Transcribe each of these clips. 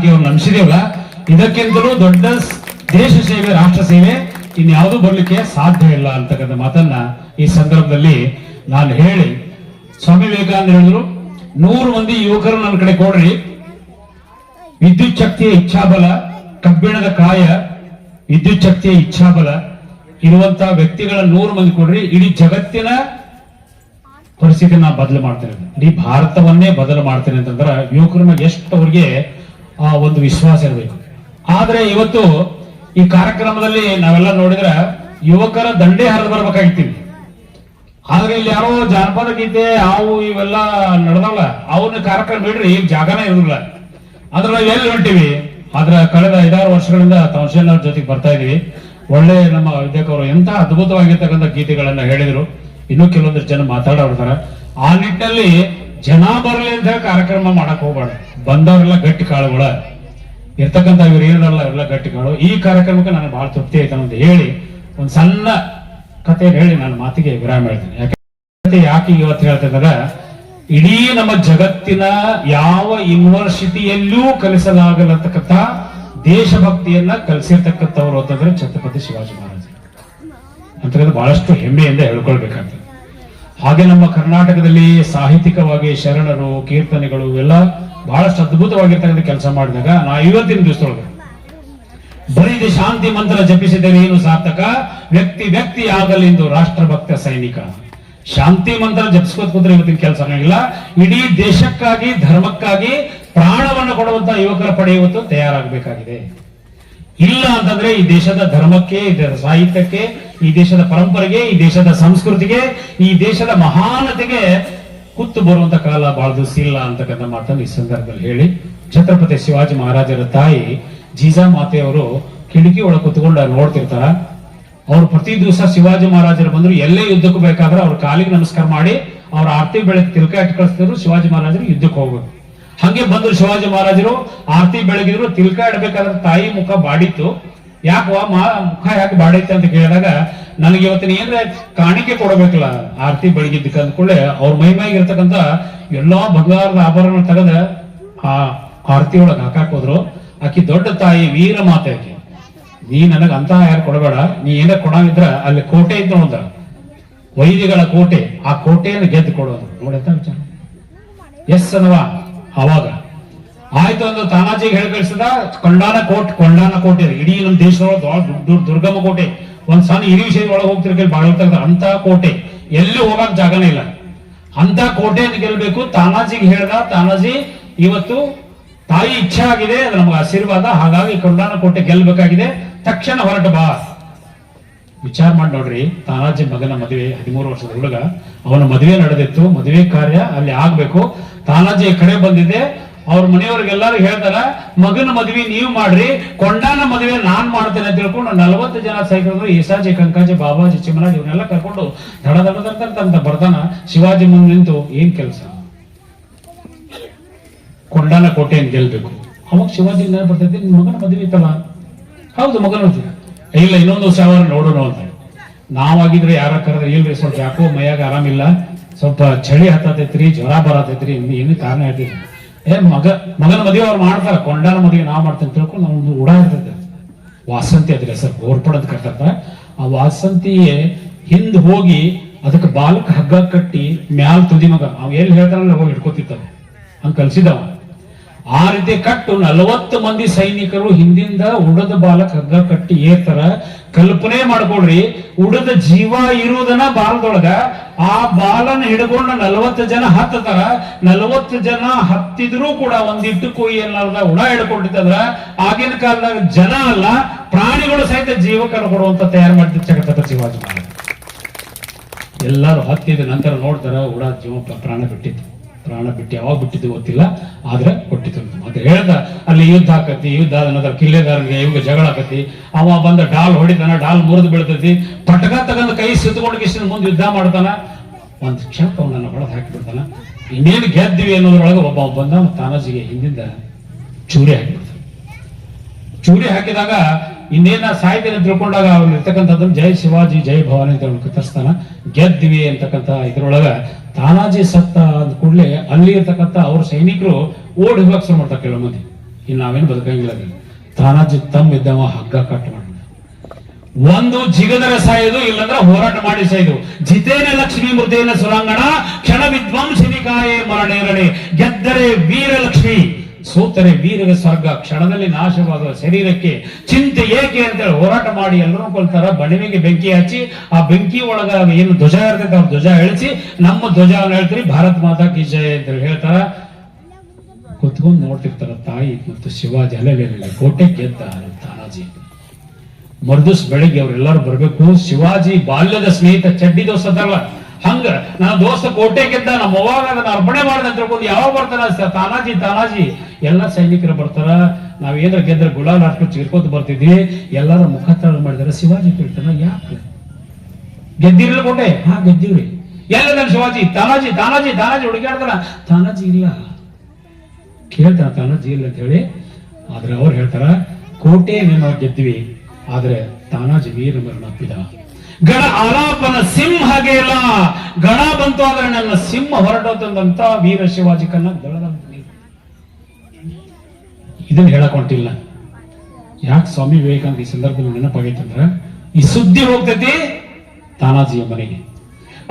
ಹಾಕಿ ಅವ್ರು ಇದಕ್ಕಿಂತಲೂ ದೊಡ್ಡ ದೇಶ ಸೇವೆ, ರಾಷ್ಟ್ರ ಸೇವೆ ಇನ್ಯಾವುದು ಬರಲಿಕ್ಕೆ ಸಾಧ್ಯ ಇಲ್ಲ ಅಂತಕ್ಕಂಥ ಮಾತನ್ನ ಈ ಸಂದರ್ಭದಲ್ಲಿ ನಾನು ಹೇಳಿ. ಸ್ವಾಮಿ ವಿವೇಕಾನಂದ ಹೇಳಿದ್ರು, ನೂರು ಮಂದಿ ಯುವಕರು ನನ್ನ ಕಡೆ ಕೊಡ್ರಿ. ವಿದ್ಯುತ್ ಶಕ್ತಿಯ ಇಚ್ಛಾಬಲ, ಕಬ್ಬಿಣದ ಕಾಯ, ವಿದ್ಯುತ್ ಶಕ್ತಿಯ ಇಚ್ಛಾಬಲ. ಇರುವಂತಹ ವ್ಯಕ್ತಿಗಳ ನೂರು ಮಂದಿ ಕೊಡ್ರಿ. ಇಡೀ ಜಗತ್ತಿನ ಪರಿಸ್ಥಿತಿ ನಾ ಬದಲು ಮಾಡ್ತೇನೆ. ಇಡೀ ಭಾರತವನ್ನೇ ಬದಲು ಮಾಡ್ತೇನೆ ಅಂತಂದ್ರೆ ಯುವಕರನ್ನ ಎಷ್ಟು ಅವ್ರಿಗೆ ಆ ಒಂದು ವಿಶ್ವಾಸ ಇರಬೇಕು. ಆದ್ರೆ ಇವತ್ತು ಈ ಕಾರ್ಯಕ್ರಮದಲ್ಲಿ ನಾವೆಲ್ಲ ನೋಡಿದ್ರೆ ಯುವಕರ ದಂಡೆ ಹರಿದು ಬರ್ಬೇಕಾಗಿತ್ತೀವಿ ಆದ್ರೆ ಇಲ್ಲಿ ಯಾರೋ ಜಾನಪದ ಗೀತೆ ಅವು ಇವೆಲ್ಲ ನಡೆದವಲ್ಲ ಅವನ್ನ ಕಾರ್ಯಕ್ರಮ ಬಿಡ್ರಿ, ಈಗ ಜಾಗನೇ ಇರಲಿಲ್ಲ ಆದ್ರೆ ನಾವು ಎಲ್ಲಿ ಹೊಂಟಿವಿ? ಆದ್ರೆ ಕಳೆದ ಐದಾರು ವರ್ಷಗಳಿಂದ ಅವ್ರ ಜೊತೆಗೆ ಬರ್ತಾ ಇದೀವಿ. ಒಳ್ಳೆ ನಮ್ಮ ವೈದ್ಯಕರು ಎಂತ ಅದ್ಭುತವಾಗಿರ್ತಕ್ಕಂಥ ಗೀತೆಗಳನ್ನ ಹೇಳಿದ್ರು. ಇನ್ನೂ ಕೆಲವೊಂದಷ್ಟು ಜನ ಮಾತಾಡೋರ್ತಾರ ಆ ನಿಟ್ಟಿನಲ್ಲಿ ಜನ ಬರಲಿ ಅಂತ ಹೇಳಿ ಕಾರ್ಯಕ್ರಮ ಮಾಡಕ್ ಹೋಗ್ಬಾರ್ದು ಬಂದವರೆಲ್ಲ ಗಟ್ಟಿ ಕಾಳುಗಳ ಇರ್ತಕ್ಕಂಥ ಇವ್ರು ಏನಲ್ಲ ಎಲ್ಲ ಗಟ್ಟಿ ಕಾಳು. ಈ ಕಾರ್ಯಕ್ರಮಕ್ಕೆ ನನಗೆ ಬಹಳ ತೃಪ್ತಿ ಆಯ್ತು ಅಂತ ಹೇಳಿ, ಒಂದು ಸಣ್ಣ ಕಥೆ ಹೇಳಿ ನಾನು ಮಾತಿಗೆ ವಿರಾಮ ಹೇಳ್ತೀನಿ. ಯಾಕೆ ಯಾಕೆ ಇವತ್ತು ಹೇಳ್ತಿದ್ದಾರೆ ಇಡೀ ನಮ್ಮ ಜಗತ್ತಿನ ಯಾವ ಯೂನಿವರ್ಸಿಟಿಯಲ್ಲೂ ಕಲಿಸಲಾಗಲತಕ್ಕಂಥ ದೇಶಭಕ್ತಿಯನ್ನ ಕಲಿಸಿರ್ತಕ್ಕಂಥವ್ರು ಅಂತಂದ್ರೆ ಛತ್ರಪತಿ ಶಿವಾಜಿ ಮಹಾರಾಜ್. ಅಂತ ಬಹಳಷ್ಟು ಹೆಮ್ಮೆಯಿಂದ ಹೇಳ್ಕೊಳ್ಬೇಕಾಗ್ತದೆ. ಹಾಗೆ ನಮ್ಮ ಕರ್ನಾಟಕದಲ್ಲಿ ಸಾಹಿತ್ಯಿಕವಾಗಿ ಶರಣರು, ಕೀರ್ತನೆಗಳು ಎಲ್ಲ ಬಹಳಷ್ಟು ಅದ್ಭುತವಾಗಿರ್ತಕ್ಕಂಥ ಕೆಲಸ ಮಾಡಿದಾಗ ನಾ ಇವತ್ತಿನ ದಿವಸದೊಳಗೆ ಬರೀ ಶಾಂತಿ ಮಂತ್ರ ಜಪಿಸಿದರೆ ಏನು ಸಾರ್ಥಕ? ವ್ಯಕ್ತಿ ವ್ಯಕ್ತಿ ಆಗಲಿಂದು ರಾಷ್ಟ್ರಭಕ್ತ ಸೈನಿಕ. ಶಾಂತಿ ಮಂತ್ರ ಜಪಿಸ್ಕೋತ ಕೂತ್ರೆ ಇವತ್ತಿನ ಕೆಲಸ ಆಗಿಲ್ಲ. ಇಡೀ ದೇಶಕ್ಕಾಗಿ, ಧರ್ಮಕ್ಕಾಗಿ ಪ್ರಾಣವನ್ನು ಕೊಡುವಂತ ಯುವಕರ ಪಡೆ ತಯಾರಾಗಬೇಕಾಗಿದೆ. ಇಲ್ಲ ಅಂತಂದ್ರೆ ಈ ದೇಶದ ಧರ್ಮಕ್ಕೆ, ಈ ಸಾಹಿತ್ಯಕ್ಕೆ, ಈ ದೇಶದ ಪರಂಪರೆಗೆ, ಈ ದೇಶದ ಸಂಸ್ಕೃತಿಗೆ, ಈ ದೇಶದ ಮಹಾನತೆಗೆ ಕುತ್ತು ಬರುವಂತ ಕಾಲ ಬಹಳ ದಿವಸ ಇಲ್ಲ ಅಂತಕ್ಕಂಥ ಮಾತನ್ನು ಈ ಸಂದರ್ಭದಲ್ಲಿ ಹೇಳಿ. ಛತ್ರಪತಿ ಶಿವಾಜಿ ಮಹಾರಾಜರ ತಾಯಿ ಜೀಜಾ ಮಾತೆಯವರು ಕಿಟಕಿ ಒಳಗೆ ಕುತ್ಕೊಂಡು ನೋಡ್ತಿರ್ತಾರ. ಅವ್ರು ಪ್ರತಿ ದಿವಸ ಶಿವಾಜಿ ಮಹಾರಾಜರು ಬಂದ್ರು, ಎಲ್ಲೇ ಯುದ್ಧಕ್ಕೂ ಬೇಕಾದ್ರೆ ಅವ್ರ ಕಾಲಿಗೆ ನಮಸ್ಕಾರ ಮಾಡಿ, ಅವ್ರ ಆರತಿ ಬೆಳಗ್ಗೆ ತಿಲ್ಕ ಇಟ್ಟು ಕಳಿಸ್ತಿದ್ರು, ಶಿವಾಜಿ ಮಹಾರಾಜರು ಯುದ್ಧಕ್ಕೆ ಹೋಗ್ಬೇಕು. ಹಂಗೆ ಬಂದ್ರು ಶಿವಾಜಿ ಮಹಾರಾಜರು, ಆರತಿ ಬೆಳಗಿದ್ರು, ತಿಲ್ಕ ಇಡ್ಬೇಕಾದ್ರೆ ತಾಯಿ ಮುಖ ಬಾಡಿತ್ತು. ಯಾಕೋ ಮಾ, ಮುಖ ಯಾಕೆ ಬಾಡೈತೆ ಅಂತ ಕೇಳಿದಾಗ, ನನಗೆ ಇವತ್ತಿನ ಏನ್ರೆ ಕಾಣಿಕೆ ಕೊಡಬೇಕಲ್ಲ, ಆರತಿ ಬೆಳಗಿದ್ದಕ್ಕೆ ಅಂದ್ಕೊಳ್ಳೆ ಅವ್ರ ಮೈ ಮೈಗೆ ಇರ್ತಕ್ಕಂಥ ಎಲ್ಲಾ ಬಂಗಾರದ ಆಭರಣ ತೆಗೆದ ಆ ಆರತಿ ಒಳಗೆ ಹಾಕಾಕ್ ಹೋದ್ರು. ಆಕಿ ದೊಡ್ಡ ತಾಯಿ, ವೀರ ಮಾತೆ ಆಕಿ. ನೀ ನನಗ ಅಂತ ಯಾರು ಕೊಡಬೇಡ, ನೀ ಏನ ಕೊಡಂಗಿದ್ರ ಅಲ್ಲಿ ಕೋಟೆ ಇತ್ತು ನೋಡ್ದ ವೈದ್ಯಗಳ ಕೋಟೆ, ಆ ಕೋಟೆಯನ್ನು ಗೆದ್ದು ಕೊಡೋದು. ನೋಡತ್ತ ವಿಚಾರ. ಎಸ್ ಅನ್ನವ ಅವಾಗ. ಆಯ್ತು ಅಂದ್ರೆ ತಾನಾಜಿಗೆ ಹೇಳಿ ಕಳಿಸಿದ ಕೊಂಡಾನ ಕೋಟೆ ಕೊಂಡಾನ ಕೋಟೆ ಇಡೀ ನಮ್ಮ ದೇಶದೊಳಗೆ ದೊಡ್ಡ ದುರ್- ದುರ್- ದುರ್ಗಮ ಕೋಟೆ. ಒಂದ್ ಸಣ್ಣ ಇಡೀ ವಿಷಯ ಒಳಗೆ ಹೋಗ್ತಿರ್ಕಲ್ಲಿ ಬಾಳ ಅಂತ ಕೋಟೆ. ಎಲ್ಲಿ ಹೋಗಕ್ ಜಾಗನೇ ಇಲ್ಲ. ಅಂತ ಕೋಟೆಯನ್ನು ಗೆಲ್ಬೇಕು ತಾನಾಜಿಗೆ ಹೇಳ್ದ, ತಾನಾಜಿ ಇವತ್ತು ತಾಯಿ ಇಚ್ಛೆ ಆಗಿದೆ, ಅದು ನಮ್ಗೆ ಆಶೀರ್ವಾದ. ಹಾಗಾಗಿ ಕೊಂಡಾನ ಕೋಟೆ ಗೆಲ್ಬೇಕಾಗಿದೆ. ತಕ್ಷಣ ಹೊರಟ ಬಾ. ವಿಚಾರ ಮಾಡಿ ನೋಡ್ರಿ, ತಾನಾಜಿ ಮಗನ ಮದುವೆ ಹದಿಮೂರು ವರ್ಷದ ಹುಡುಗ, ಅವನ ಮದುವೆ ನಡೆದಿತ್ತು, ಮದುವೆ ಕಾರ್ಯ ಅಲ್ಲಿ ಆಗ್ಬೇಕು. ತಾನಾಜಿ ಕಡೆ ಬಂದಿದೆ ಅವ್ರ ಮನೆಯವ್ರಿಗೆಲ್ಲರೂ ಹೇಳ್ತಾರ, ಮಗನ ಮದುವೆ ನೀವು ಮಾಡ್ರಿ, ಕೊಂಡಾನ ಮದುವೆ ನಾನ್ ಮಾಡ್ತೇನೆ ಅಂತ ತಿಳ್ಕೊಂಡು ನಲವತ್ತು ಜನ ಸೈಕಲ್ ಈಸಾಜಿ, ಕಂಕಾಜಿ, ಬಾಬಾಜಿ ಚಿಮರಾಜ್ ಇವನ್ನೆಲ್ಲ ಕರ್ಕೊಂಡು ದಡ ದಡ ದಡ ದಡ ಅಂತ ಬರ್ತಾನ ಶಿವಾಜಿ ಮುಂದೆ ನಿಂತು, ಏನ್ ಕೆಲಸ? ಕೊಂಡಾನ ಕೋಟೆಯನ್ನು ಗೆಲ್ಬೇಕು. ಅವಾಗ ಶಿವಾಜಿ ಬರ್ತೈತಿ, ನಿನ್ ಮಗನ ಮದುವೆ ಇತ್ತಲ್ಲ? ಹೌದು, ಮಗನ ಮದುವೆ. ಇಲ್ಲ, ಇನ್ನೊಂದು ಸಾವಿರ ನೋಡೋಣ ಅಂತ. ನಾವಾಗಿದ್ರೆ ಯಾರ ಕರೆದ್ರೆ, ಇಲ್ರಿ, ಸ್ವಲ್ಪ ಯಾಕೋ ಮೈಯಾಗ ಆರಾಮಿಲ್ಲ. ಸ್ವಲ್ಪ ಚಳಿ ಹತ್ತತೈತ್ರಿ, ಜ್ವರ ಬರತೈತ್ರಿ ಏನು ಕಾರಣ ಹೇಳ್ತೀರಿ ಏ, ಮಗ, ಮಗನ ಮದುವೆ ಅವ್ರು ಮಾಡ್ತಾರ, ಕೊಂಡಾನ ಮದುವೆ ನಾವ್ ಮಾಡ್ತೇನೆ ತಿಳ್ಕೊಂಡು ನಮ್ದು ಉಡಾ ಇರ್ತೈತೆ. ವಾಸಂತಿ ಅದ್ರಿ ಸರ್ ಗೋರ್ಪಡ ಅಂತ ಆ ವಾಸಂತಿಯೇ ಹಿಂದ್ ಹೋಗಿ ಅದಕ್ಕೆ ಬಾಲಕ್ ಹಗ್ಗ ಕಟ್ಟಿ ಮ್ಯಾಲ್ ತುದಿ ಮಗ. ಅವ್ ಎಲ್ಲಿ ಹೇಳ್ತಾರಲ್ಲ ಹೋಗಿ ಹಿಡ್ಕೋತಿತ್ತವ ಹಂಗ ಕಲ್ಸಿದವ ಆ ರೀತಿ ಕಟ್ಟು ನಲವತ್ತು ಮಂದಿ ಸೈನಿಕರು ಹಿಂದಿಂದ ಉಡದ ಬಾಲಕ್ ಹಗ್ಗ ಕಟ್ಟಿ ಏತರ ಕಲ್ಪನೆ ಮಾಡ್ಕೊಳ್ರಿ, ಉಡದ ಜೀವ ಇರುವುದನ್ನ ಬಾಲದೊಳಗ ಆ ಬಾಲನ ಹಿಡ್ಕೊಂಡು ನಲವತ್ತು ಜನ ಹತ್ತತಾರ, ನಲವತ್ತು ಜನ ಹತ್ತಿದ್ರು ಕೂಡ ಒಂದಿಟ್ಟು ಕೊಯ್ ಎಲ್ಲಾರ್ದ ಉಡ ಹಿಡ್ಕೊಂಡಿತ್ತಂದ್ರ ಆಗಿನ ಕಾಲದಾಗ ಜನ ಅಲ್ಲ, ಪ್ರಾಣಿಗಳು ಸಹಿತ ಜೀವಕನ್ನು ಕೊಡುವಂತ ತಯಾರು ಮಾಡ್ತಿದ್ದ ಜಗತ್ತ ಶಿವಾಜಿ ಮಹಾರಾಜ ಎಲ್ಲರೂ ಹತ್ತಿದ ನಂತರ ನೋಡ್ತಾರ ಉಡ ಜೀವ ಪ್ರಾಣ ಬಿಟ್ಟಿತ್ತು. ಪ್ರಾಣ ಬಿಟ್ಟು ಯಾವಾಗ ಬಿಟ್ಟಿದ್ದು ಗೊತ್ತಿಲ್ಲ, ಆದ್ರೆ ಕೊಟ್ಟಿತ್ತು ಮತ್ತೆ ಹೇಳ್ದ, ಅಲ್ಲಿ ಯುದ್ಧ ಆಕತಿ, ಯುದ್ಧ ಆದ ನಂತರ ಕಿಲ್ಲೆದಾರನಿಗೆ ಇವಾಗ ಜಗಳ ಆಕತಿ, ಅವ ಬಂದ ಡಾಲ್ ಹೊಡಿತಾನ, ಡಾಲ್ ಮುರಿದು ಬೀಳ್ತೈತಿ. ಪಟಕ ತಗೊಂಡು ಕೈ ಕಿಶನ್ ಮುಂದೆ ಯುದ್ಧ ಮಾಡ್ತಾನ. ಒಂದ್ ಕ್ಷಣ ಅವನನ್ನ ಹೊಡೆದು ಹಾಕಿಬಿಡ್ತಾನ ಇನ್ನೇನು ಗೆದ್ದಿವಿ ಅನ್ನೋದ್ರೊಳಗೆ ಒಬ್ಬ ಬಂದ ತಾನಾಜಿಗೆ ಹಿಂದಿಂದ ಚೂರಿ ಹಾಕಿಬಿಡ್ತಾನ ಚೂರಿ ಹಾಕಿದಾಗ ಇನ್ನೇನ ಸಾಹಿತ್ಯ ತಿಳ್ಕೊಂಡಾಗ ಅವ್ರು ಇರ್ತಕ್ಕಂಥದ್ದು ಜೈ ಶಿವಾಜಿ, ಜೈ ಭವಾನಿ ಅಂತ ಕತ್ತರಿಸ್ತಾನ. ಗೆದ್ದಿವಿ ಅಂತಕ್ಕಂಥ ಇದ್ರೊಳಗ ತಾನಾಜಿ ಸತ್ತ ಅಂದ ಕೂಡಲೇ ಅಲ್ಲಿ ಇರ್ತಕ್ಕಂಥ ಅವ್ರ ಸೈನಿಕರು ಓಡಿ ಹೋಗಕ್ಕೆ ಶುರು ಮಾಡ್ತಾರೆ ಕೆಲವು ಮಂದಿ. ಇನ್ನು ನಾವೇನು ಬದುಕಂಗಿಲ್ಲ ತಾನಾಜಿ ತಮ್ಮ ಇದ್ದವ ಹಗ್ಗ ಕಟ್ ಮಾಡಿದ. ಒಂದು ಜಿಗದರ ಸಾಯೋದು ಇಲ್ಲಂದ್ರೆ ಹೋರಾಟ ಮಾಡಿ ಸಾಯೋದು ಜಿತೇನ ಲಕ್ಷ್ಮೀ ಮೃತೇನ ಸುರಾಂಗಣ, ಕ್ಷಣ ವಿದ್ವಾಂಸಿನಿಕಾಯೇ ಮರಣೇರಣೆ ಗೆದ್ದರೆ ವೀರಲಕ್ಷ್ಮಿ. ಸೋತರೆ ವೀರರ ಸ್ವರ್ಗ, ಕ್ಷಣದಲ್ಲಿ ನಾಶವಾಗುವ ಶರೀರಕ್ಕೆ ಚಿಂತೆ ಏಕೆ ಅಂತೇಳಿ ಹೋರಾಟ ಮಾಡಿ ಎಲ್ಲರೂ ಕೊಲ್ತಾರ. ಬಣಿವೆಗೆ ಬೆಂಕಿ ಹಚ್ಚಿ, ಆ ಬೆಂಕಿ ಒಳಗ ಏನು ಧ್ವಜ ಇರ್ತೈತೆ ಅವ್ರ ಧ್ವಜ ಇಳಿಸಿ ನಮ್ಮ ಧ್ವಜವನ್ನು ಹೇಳ್ತೀರಿ, ಭಾರತ್ ಮಾತಾ ಕಿ ಜಯ ಅಂತ ಹೇಳ್ತಾರ. ಕುತ್ಕೊಂಡು ನೋಡ್ತಿರ್ತಾರ ತಾಯಿ ಮತ್ತು ಶಿವಾಜಿ, ಅಲೆಲೆಲ್ಲ ಕೋಟೆ ಗೆದ್ದ ತಾನಾಜಿ. ಮರ್ದುಸ್ ಬೆಳಿಗ್ಗೆ ಅವರೆಲ್ಲರೂ ಬರಬೇಕು. ಶಿವಾಜಿ ಬಾಲ್ಯದ ಸ್ನೇಹಿತ, ಚಡ್ಡಿ ದೋಸ್ತಲ್ಲ ಹಂಗ ನನ್ನ ದೋಸ್ತ ಕೋಟೆ ಗೆದ್ದ ನಮ್ಮ ಅವ್ವಾಗ ಅದನ್ನ ಅರ್ಪಣೆ ಮಾಡಿದಂತ ಯಾವಾಗ ಬರ್ತಾರ ತಾನಾಜಿ ತಾನಾಜಿ. ಎಲ್ಲ ಸೈನಿಕರು ಬರ್ತಾರ. ನಾವ್ ಏನಾರ ಗೆದ್ರ ಗುಲಾಲ್ ಹಾಕ್ಕೊಂಡು ಚೀರ್ಕೊತ ಬರ್ತಿದ್ವಿ. ಎಲ್ಲರ ಮುಖ ತಳ ಮಾಡಿದಾರೆ. ಶಿವಾಜಿ ಕೇಳ್ತಾರ ಯಾಕೆ? ಗೆದ್ದಿರ್ಲಿಲ್ಲ ಕೋಟೆ? ಹಾ, ಗೆದ್ದಿವ್ರಿ. ಎಲ್ಲ ನನ್ನ ಶಿವಾಜಿ, ತಾನಾಜಿ ತಾನಾಜಿ ತಾನಾಜಿ ಹುಡುಗಾಡ್ತಾರ ತಾನಾಜಿ ಇಲ್ಲ. ಕೇಳ್ತಾರ ತಾನಾಜಿ ಇಲ್ಲ ಅಂತ ಹೇಳಿ. ಆದ್ರೆ ಅವ್ರು ಹೇಳ್ತಾರ, ಕೋಟೆ ನಾವು ಗೆದ್ವಿ. ಆದ್ರೆ ತಾನಾಜಿ ವೀರ ಮರಣ ಗಣ ಆಲಾಪನ ಸಿಂಹಗೇಲ ಗಣ ಬಂತು ಆದ್ರೆ ನನ್ನ ಸಿಂಹ ಹೊರಟೋದಂತ ವೀರ ಶಿವಾಜಿ ಕನ್ನ ದಳದ ಇದನ್ನ ಹೇಳಕೊಂಡಿಲ್ಲ ಯಾಕೆ ಸ್ವಾಮಿ ವಿವೇಕಾನಂದ ಈ ಸಂದರ್ಭದಲ್ಲಿ ನೆನಪಾಗೈತಂದ್ರ ಈ ಸುದ್ದಿ ಹೋಗ್ತೈತಿ ತಾನಾಜಿಯ ಮನೆಗೆ.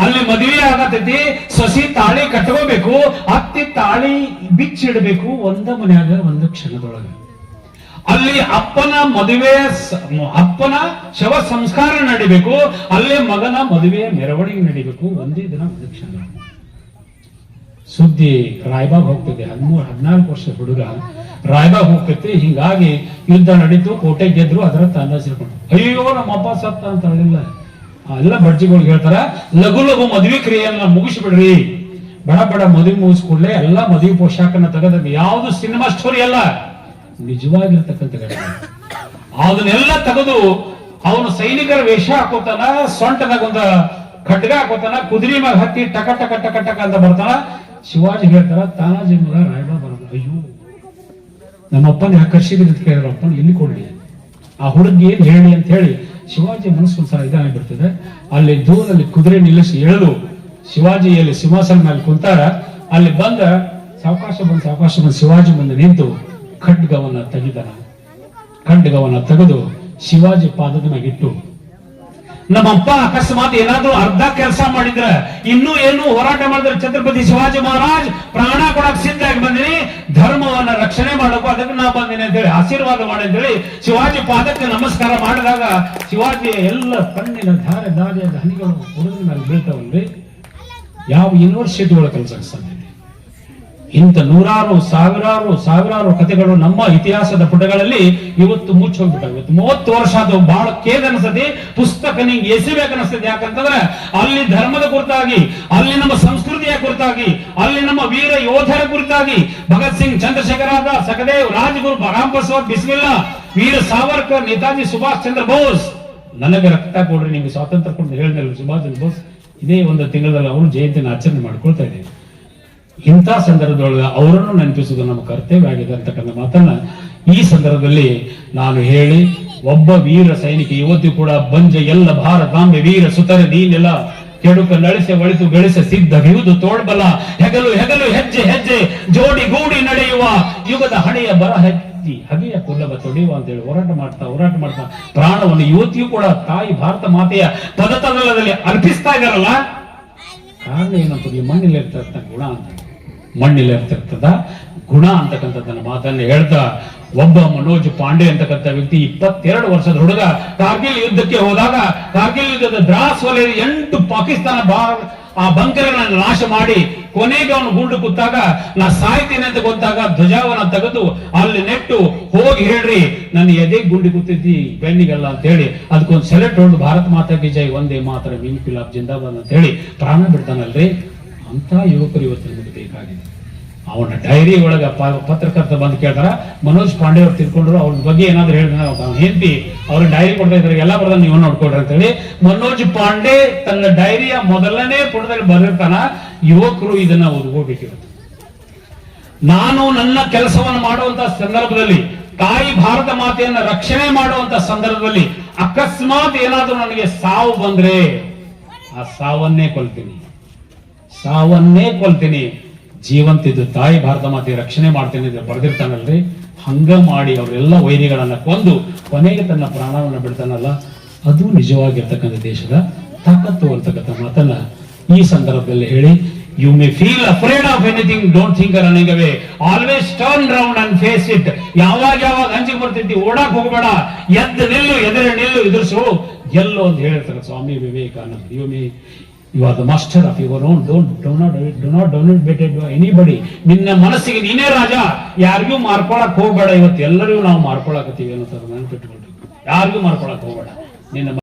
ಅಲ್ಲಿ ಮದುವೆ ಆಗತೈತಿ, ಸಸಿ ತಾಳಿ ಕಟ್ಕೋಬೇಕು, ಅತ್ತಿ ತಾಳಿ ಬಿಚ್ಚಿಡ್ಬೇಕು, ಒಂದ ಮನ್ಯಾಗ, ಒಂದು ಕ್ಷಣದೊಳಗ. ಅಲ್ಲಿ ಅಪ್ಪನ ಮದುವೆ ಅಪ್ಪನ ಶವ ಸಂಸ್ಕಾರ ನಡಿಬೇಕು, ಅಲ್ಲಿ ಮಗನ ಮದುವೆಯ ಮೆರವಣಿಗೆ ನಡಿಬೇಕು, ಒಂದೇ ದಿನ ಪ್ರದಕ್ಷಿಣ. ಕ್ಷಣ ಸುದ್ದಿ ರಾಯಬಾಗ್ ಹೋಗ್ತದೆ, ಹದಿಮೂರು, ಹದಿನಾಲ್ಕು ವರ್ಷ ಹುಡುಗ ರಾಯಬಾಗ್ ಹೋಗ್ತೈತಿ ಹಿಂಗಾಗಿ ಯುದ್ಧ ನಡೀತು ಕೋಟೆ ಗೆದ್ರು ಅದರ ತಂದ ಸೇರ್ಕೊಂಡು ಅಯ್ಯೋ ನಮ್ಮ ಅಪ್ಪ ಸತ್ತ ಅಂತ ಹೇಳಿಲ್ಲ. ಎಲ್ಲ ಬಡ್ಜಿಗಳು ಹೇಳ್ತಾರ, ಲಘು ಲಘು ಮದುವೆ ಕ್ರಿಯೆಯನ್ನ ಮುಗಿಸ್ಬಿಡ್ರಿ. ಬಡ ಬಡ ಮದುವೆ ಮುಗಿಸ್ಕೊಡ್ಲೆ ಎಲ್ಲಾ ಮದುವೆ ಪೋಷಾಕನ್ನ ತೆಗೆದ ಯಾವ್ದು ಸಿನಿಮಾ ಸ್ಟೋರಿ ಅಲ್ಲ. ನಿಜವಾಗಿರ್ತಕ್ಕಂಥ ಘಟನೆ ಅದನ್ನೆಲ್ಲ ತೆಗೆದು ಅವನು ಸೈನಿಕರ ವೇಷ ಹಾಕೋತಾನ ಸೊಂಟದಾಗ ಒಂದು ಖಡ್ಗ ಹಾಕೋತಾನ, ಕುದುರೆ ಮ್ಯಾಗ ಹತ್ತಿ ಟಕ ಟಕ ಟಕ ಟಕ ಅಂತ ಬರ್ತಾನ. ಶಿವಾಜಿ ಹೇಳ್ತಾರ, ತಾನಾಜಿ ಮಗ ರಾಯಬಾ ಬರೋದು. ಅಯ್ಯೋ ನಮ್ಮ ಅಪ್ಪನ ಯಾಕೆ ಕರ್ಸಿದ್ರಿ ಅಂತ ಎಲ್ಲಿ ಕೊಡ್ಲಿ? ಆ ಹುಡುಗಿ ಏನ್ ಹೇಳಿ ಅಂತ ಹೇಳಿ ಶಿವಾಜಿ ಮನಸ್ಸು ಸಹ ಇದಾಗ್ಬಿಡ್ತದೆ ಅಲ್ಲಿ ದೂರಲ್ಲಿ ಕುದುರೆ ನಿಲ್ಲಿಸಿ ಎಳೆದು ಶಿವಾಜಿ ಅಲ್ಲಿ ಸಿಂಹಾಸನ ಮೇಲೆ ಕುಂತಾರ, ಅಲ್ಲಿ ಬಂದ ಸಾವಕಾಶ ಬಂದ ಸಾವಕಾಶ ಬಂದ ಶಿವಾಜಿ ಬಂದು ನಿಂತು ಖಡ್ಗವನ್ನ ತೆಗಿತಾನ ಖಂಡ್ಗವನ್ನ ತೆಗೆದು ಶಿವಾಜಿ ಪಾದದ ಮೇಲಿಟ್ಟು ನಮ್ಮಪ್ಪ ಅಕಸ್ಮಾತ್ ಏನಾದ್ರೂ ಅರ್ಧ ಕೆಲಸ ಮಾಡಿದ್ರೆ, ಇನ್ನೂ ಏನು ಹೋರಾಟ ಮಾಡಿದ್ರೆ ಛತ್ರಪತಿ ಶಿವಾಜಿ ಮಹಾರಾಜ್ ಪ್ರಾಣ ಕೊಡಕ್ ಸಿದ್ಧಾಗಿ ಬಂದಿನಿ ಧರ್ಮವನ್ನ ರಕ್ಷಣೆ ಮಾಡಬೇಕು ಅದಕ್ಕೆ ನಾ ಬಂದಿನಿ ಅಂತ ಹೇಳಿ ಆಶೀರ್ವಾದ ಮಾಡಿ ಅಂತ ಹೇಳಿ ಶಿವಾಜಿ ಪಾದಕ್ಕೆ ನಮಸ್ಕಾರ ಮಾಡಿದಾಗ ಶಿವಾಜಿಯ ಎಲ್ಲ ಕಣ್ಣಿನ ಧಾರೆ ಧಾರೆ ಹನಿಗಳು ಹುಡುಗನ ಮೇಲೆ ಬೀಳ್ತಾವಲ್ರಿ? ಯಾವ ಯೂನಿವರ್ಸಿಟಿ ಒಳಗೆ ಕೆಲಸ ಸಾಧ್ಯ ಇಂಥ ನೂರಾರು, ಸಾವಿರಾರು ಸಾವಿರಾರು ಕಥೆಗಳು ನಮ್ಮ ಇತಿಹಾಸದ ಪುಟಗಳಲ್ಲಿ ಇವತ್ತು ಮುಚ್ಚಿ ಹೋಗ್ಬಿಟ್ಟಾವೆ. ಇವತ್ತು ಮೂವತ್ತು ವರ್ಷ ಅದು ಬಹಳ ಖೇದ ಅನಿಸ್ತದೆ ಪುಸ್ತಕ ನಿಂಗೆ ಎಸಿಬೇಕನ್ನಿಸ್ತದೆ ಯಾಕಂತಂದ್ರೆ ಅಲ್ಲಿ ಧರ್ಮದ ಕುರಿತಾಗಿ ಅಲ್ಲಿ ನಮ್ಮ ಸಂಸ್ಕೃತಿಯ ಕುರಿತಾಗಿ ಅಲ್ಲಿ ನಮ್ಮ ವೀರ ಯೋಧರ ಕುರಿತಾಗಿ ಭಗತ್ ಸಿಂಗ್, ಚಂದ್ರಶೇಖರ ಸಖದೇವ್, ರಾಜಗುರು ರಾಮ್ ಬಸವ ಬಿಸ್ಮಿಲ್ಲಾ ವೀರ ಸಾವರ್ಕರ್, ನೇತಾಜಿ ಸುಭಾಷ್ ಚಂದ್ರ ಬೋಸ್. ನನಗೆ ರಕ್ತ ಕೊಡ್ರಿ, ನಿಮ್ಗೆ ಸ್ವಾತಂತ್ರ್ಯ ಕೊಡ್ರಿ ಹೇಳಿದ್ರು ಸುಭಾಷ್ ಚಂದ್ರ ಬೋಸ್? ಇದೇ ಒಂದು ತಿಂಗಳಲ್ಲಿ ಅವರು ಜಯಂತಿನ ಆಚರಣೆ ಮಾಡ್ಕೊಳ್ತಾ ಇದ್ದೇವೆ ಇಂಥ ಸಂದರ್ಭದೊಳಗೆ ಅವರನ್ನು ನೆನಪಿಸುವುದು ನಮ್ಮ ಕರ್ತವ್ಯ ಆಗಿದೆ ಅಂತಕ್ಕಂಥ ಮಾತನ್ನ ಈ ಸಂದರ್ಭದಲ್ಲಿ ನಾನು ಹೇಳಿ, ಒಬ್ಬ ವೀರ ಸೈನಿಕ ಇವತ್ತು ಕೂಡ ಬಂಜ ಎಲ್ಲ ಭಾರತಾಂಬೆ ವೀರ ಸುತರೆ ನೀನೆಲ್ಲ ಕೆಡುಕ ನಳಿಸೆ ಒಳಿತು ಗಳಿಸ ಸಿದ್ಧ ಬಿಹುದು ತೋಳ್ಬಲ ಹೆಗಲು ಹೆಗಲು, ಹೆಜ್ಜೆ ಹೆಜ್ಜೆ, ಜೋಡಿ ಗೂಡಿ ನಡೆಯುವ ಯುಗದ ಹಣೆಯ ಬರ ಹೆಜ್ಜಿ, ಹಗೆಯ ಕುಲ್ಲಬ ತೊಡೆಯುವ ಅಂತೇಳಿ ಹೋರಾಟ ಮಾಡ್ತಾ ಹೋರಾಟ ಮಾಡ್ತಾ ಪ್ರಾಣವನ್ನು ಯುವತಿಯು ಕೂಡ ತಾಯಿ ಭಾರತ ಮಾತೆಯ ಪದತಲದಲ್ಲಿ ಅರ್ಪಿಸ್ತಾ ಇದಾರಲ್ಲ ಕಾರಣ ಏನಂತ ಈ ಮಣ್ಣಿಲ್ ಇರ್ತಕ್ಕಂಥ ಗುಣ ಅಂತ. ಮಣ್ಣಿಲ್ ಇರ್ತಿರ್ತದ ಗುಣ ಅಂತಕ್ಕಂಥದ್ದನ್ನು ಮಾತನ್ನು ಹೇಳ್ತಾ, ಒಬ್ಬ ಮನೋಜ್ ಪಾಂಡೆ ಅಂತಕ್ಕಂಥ ವ್ಯಕ್ತಿ ಇಪ್ಪತ್ತೆರಡು ವರ್ಷದ ಹುಡುಗ ಕಾರ್ಗಿಲ್ ಯುದ್ಧಕ್ಕೆ ಹೋದಾಗ, ಕಾರ್ಗಿಲ್ ಯುದ್ಧದ ದ್ರಾಸ್ ವಲಯದ ಎಂಟು ಪಾಕಿಸ್ತಾನ ಬಾ, ಆ ಬಂಕರ್ಗಳನ್ನು ನಾಶ ಮಾಡಿ ಕೊನೆಗೆ ಅವನು ಗುಂಡು ಕುತ್ತಾಗ, ನಾ ಸಾಯ್ತೀನಿ ಅಂತ ಗೊತ್ತಾಗ ಧ್ವಜವನ್ನ ತೆಗೆದು ಅಲ್ಲಿ ನೆಟ್ಟು ಹೋಗಿ ಹೇಳ್ರಿ, ನನ್ನ ಎದೆ ಗುಂಡಿ ಕೂತಿದ್ದಿ ಬೆನ್ನಿಗಲ್ಲ ಅಂತ ಹೇಳಿ. ಅದಕ್ಕೊಂದು ಸೆಲೆಕ್ಟ್ ಹೊಡೆದು ಭಾರತ ಮಾತಾ ಜೈ ಒಂದೇ ಮಾತ್ರ ಮೀನ್ ಪಿಲಾಬ್ ಜಿಂದಾಬಾದ್ ಅಂತ ಹೇಳಿ ಪ್ರಾಣ ಬಿಡ್ತಾನಲ್ರಿ. ಅಂತ ಯುವಕರು ಇವತ್ತಿನ ನಮಗೆ ಬೇಕಾಗಿದೆ. ಅವನ ಡೈರಿ ಒಳಗೆ ಪತ್ರಕರ್ತ ಬಂದು ಕೇಳ್ತಾರ, ಮನೋಜ್ ಪಾಂಡೆ ಅವ್ರು ತಿಳ್ಕೊಂಡ್ರು ಅವ್ರ ಬಗ್ಗೆ ಏನಾದ್ರು ಹೇಳಿದ್ರೆ ಅವ್ನ ಹೆಂಡತಿ, ಅವ್ರ ಡೈರಿ ಕೊಡ್ತಾ ಇದ್ದಾರೆ, ಎಲ್ಲ ಬರ್ದ ನೀವು ನೋಡ್ಕೊಡ್ರಿ ಅಂತ ಹೇಳಿ ಮನೋಜ್ ಪಾಂಡೆ ತನ್ನ ಡೈರಿಯ ಮೊದಲನೇ ಪುಟದಲ್ಲಿ ಬರೆದಿರ್ತಾನ, ಯುವಕರು ಇದನ್ನ ಓದ್ಕೋಬೇಕಿರುತ್ತೆ. ನಾನು ನನ್ನ ಕೆಲಸವನ್ನು ಮಾಡುವಂತ ಸಂದರ್ಭದಲ್ಲಿ, ತಾಯಿ ಭಾರತ ಮಾತೆಯನ್ನ ರಕ್ಷಣೆ ಮಾಡುವಂತ ಸಂದರ್ಭದಲ್ಲಿ ಅಕಸ್ಮಾತ್ ಏನಾದ್ರೂ ನನಗೆ ಸಾವು ಬಂದ್ರೆ, ಆ ಸಾವನ್ನೇ ಕೊಲ್ತೀನಿ. ಸಾವನ್ನೇ ಕೊಲ್ತೀನಿ. ಜೀವಂತಿದ್ದು ತಾಯಿ ಭಾರತ ಮಾತೆ ರಕ್ಷಣೆ ಮಾಡ್ತೀನಿ ಅಂತ ಬರೆದಿರ್ತಾನಲ್ರಿ. ಹಂಗ ಮಾಡಿ ಅವರೆಲ್ಲ ವೈರಿಗಳನ್ನ ಕೊಂದು ಕೊನೆಗೆ ತನ್ನ ಪ್ರಾಣವನ್ನು ಬಿಡ್ತಾನಲ್ಲ, ಅದು ನಿಜವಾಗಿರ್ತಕ್ಕಂಥ ದೇಶದ ತಾಕತ್ತು ಅಂತಕ್ಕಂಥ ಮಾತನ್ನ ಈ ಸಂದರ್ಭದಲ್ಲಿ ಹೇಳಿ you may feel afraid of anything don't think running away always turn round and face it ಯಾವಾಗ ಯಾವಾಗ ಅಂಜಿ ಬರ್ತೈತಿ, ಓಡಾಕ್ ಹೋಗಬೇಡ. ಎದ್ದು ನಿಲ್ಲು, ಎದುರು ನಿಲ್ಲು, ಎದುರಿಸು. ಎಲ್ಲೋ ಅಂತ ಹೇಳ್ತಾರೆ Swami Vivekananda. You may you are the master of your own don't do not do not donate baited anybody ನಿನ್ನ ಮನಸ್ಸಿಗೆ ನೀನೇ ರಾಜ. ಯಾರಿಗೂ ಮಾರ್ಕೊಳಕ್ ಹೋಗ್ಬೇಡ. ಇವತ್ತು ಎಲ್ಲರಿಗೂ ನಾವು ಮಾರ್ಕೊಳಕತ್ತೀವಿ ಅನ್ನೋ ನೆನಪಿಟ್ಕೊಳ್ರಿ ಯಾರಿಗೂ ಮಾರ್ಕೊಳಕ್ ಹೋಗ್ಬೇಡ. ನಿನ್ನ